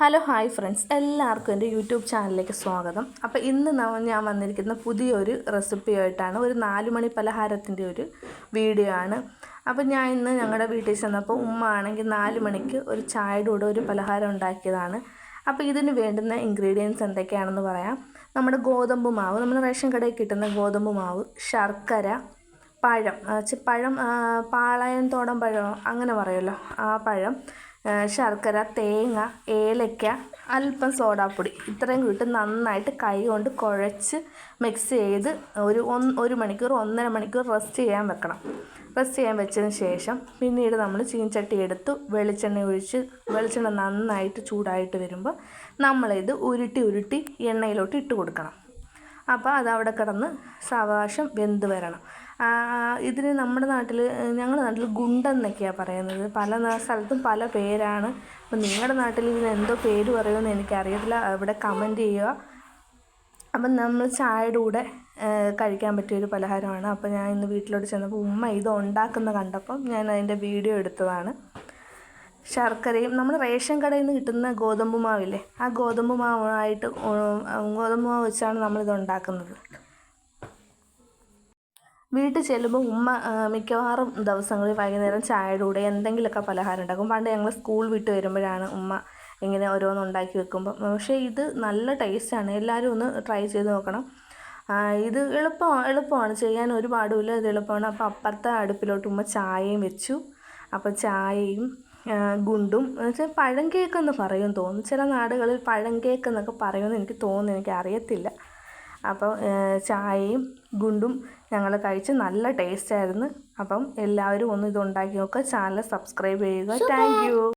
Hello hi friends. എല്ലാവർക്കും എന്റെ YouTube ചാനലിലേക്ക് സ്വാഗതം. അപ്പോൾ ഇന്ന് ഞാൻ വന്നിരിക്കുന്ന പുതിയൊരു റെസിപ്പിയായിട്ടാണ് ഒരു നാല് മണി പലഹാരത്തിന്റെ ഒരു വീഡിയോ ആണ്. അപ്പോൾ ഞാൻ ഇന്ന് ഞങ്ങളുടെ വീട്ടിൽ ചെന്നപ്പോൾ ഉമ്മ ആണെങ്കിൽ നാല് മണിക്ക് ഒരു ചായയുടെ കൂടെ ഒരു പലഹാരം ഉണ്ടാക്കിയതാണ്. അപ്പോൾ ഇതിന് വേണ്ടുന്ന ഇൻഗ്രീഡിയൻസ് എന്തൊക്കെയാണെന്ന് പറയാം. നമ്മുടെ ഗോതമ്പ് മാവ് നമ്മുടെ റേഷൻ കടയിൽ കിട്ടുന്ന ഗോതമ്പ് മാവ് ശർക്കര പഴം. പഴം പാളയം തോടം പഴം അങ്ങനെ പറയുമല്ലോ ആ പഴം ശർക്കര തേങ്ങ ഏലക്ക അല്പം സോഡാപ്പൊടി. ഇത്രയും കൂട്ടി നന്നായിട്ട് കൈ കൊണ്ട് കുഴച്ച് മിക്സ് ചെയ്ത് ഒരു ഒരു മണിക്കൂർ ഒന്നര മണിക്കൂർ റെസ്റ്റ് ചെയ്യാൻ വെക്കണം. റെസ്റ്റ് ചെയ്യാൻ വെച്ചതിന് ശേഷം പിന്നീട് നമ്മൾ ചീൻചട്ടി എടുത്ത് വെളിച്ചെണ്ണ ഒഴിച്ച് വെളിച്ചെണ്ണ നന്നായിട്ട് ചൂടായിട്ട് വരുമ്പോൾ നമ്മളിത് ഉരുട്ടി ഉരുട്ടി എണ്ണയിലോട്ട് ഇട്ട് കൊടുക്കണം. അപ്പോൾ അത് അവിടെ കിടന്ന് സാവകാശം വെന്ത് വരണം. ഇതിന് നമ്മുടെ നാട്ടിൽ ഞങ്ങളുടെ നാട്ടിൽ ഗുണ്ടെന്നൊക്കെയാണ് പറയുന്നത്. പല സ്ഥലത്തും പല പേരാണ്. അപ്പം നിങ്ങളുടെ നാട്ടിൽ ഇതിന് എന്തോ പേര് പറയുമെന്ന് എനിക്കറിയത്തില്ല. അവിടെ കമന്റ് ചെയ്യുക. അപ്പം നമ്മൾ ചായയുടെ കൂടെ കഴിക്കാൻ പറ്റിയ ഒരു പലഹാരമാണ്. അപ്പോൾ ഞാൻ ഇന്ന് വീട്ടിലോട്ട് ചെന്നപ്പോൾ ഉമ്മ ഇത് ഉണ്ടാക്കുന്ന കണ്ടപ്പം ഞാൻ അതിന്റെ വീഡിയോ എടുത്തതാണ്. ശർക്കരയും നമ്മൾ റേഷൻ കടയിൽ നിന്ന് കിട്ടുന്ന ഗോതമ്പ് മാവില്ലേ ആ ഗോതമ്പ് മാവായിട്ട് ഗോതമ്പ് മാവ് വെച്ചാണ് നമ്മളിത് ഉണ്ടാക്കുന്നത്. വീട്ടിൽ ചെല്ലുമ്പോൾ ഉമ്മ മിക്കവാറും ദിവസങ്ങളിൽ വൈകുന്നേരം ചായയുടെ കൂടെ എന്തെങ്കിലുമൊക്കെ പലഹാരം ഉണ്ടാക്കും. പണ്ട് ഞങ്ങൾ സ്കൂൾ വിട്ട് വരുമ്പോഴാണ് ഉമ്മ ഇങ്ങനെ ഓരോന്ന് ഉണ്ടാക്കി വെക്കുമ്പോൾ പക്ഷേ ഇത് നല്ല ടേസ്റ്റാണ്. എല്ലാവരും ഒന്ന് ട്രൈ ചെയ്ത് നോക്കണം. ഇത് എളുപ്പമാണ് എളുപ്പമാണ്. ചെയ്യാൻ ഒരു പാടുമില്ല ഇത് എളുപ്പമാണ്. അപ്പോൾ അപ്പുറത്തെ അടുപ്പിലോട്ട് ഉമ്മ ചായയും വെച്ചു. അപ്പോൾ ചായയും ഗുണ്ടും എന്നുവെച്ചാൽ പഴം കേക്ക് എന്ന് പറയും തോന്നുന്നു. ചില നാടുകളിൽ പഴം കേക്ക് എന്നൊക്കെ പറയുമെന്ന് എനിക്ക് തോന്നുന്നു എനിക്ക് അറിയത്തില്ല. അപ്പോൾ ചായയും ഗുണ്ടും ഞങ്ങൾ കഴിച്ച് നല്ല ടേസ്റ്റ് ആയിരുന്നു. അപ്പം എല്ലാവരും ഒന്ന് ഇതുണ്ടാക്കി നോക്കുക. ചാനൽ സബ്സ്ക്രൈബ് ചെയ്യുക. Thank you.